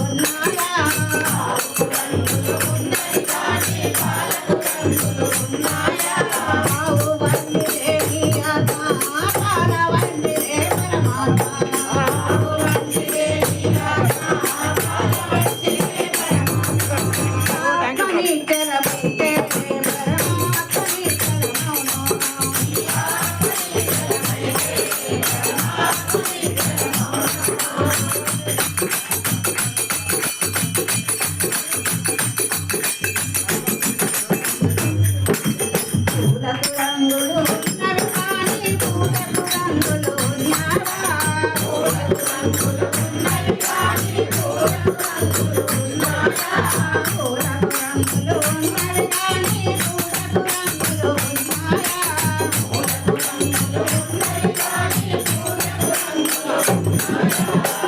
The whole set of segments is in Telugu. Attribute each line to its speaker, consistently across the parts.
Speaker 1: ఉన్నాయా పూలకు రంగులు ఉన్నవి కానీ పూలకు రంగులు ఉన్నావా పూలకు రంగులు ఉన్నవి కానీ పూలకు రంగులు ఉన్నాయా ఆత్మని జరము ఆత్మని జరము భజనకు అంతులు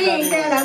Speaker 1: 应该来。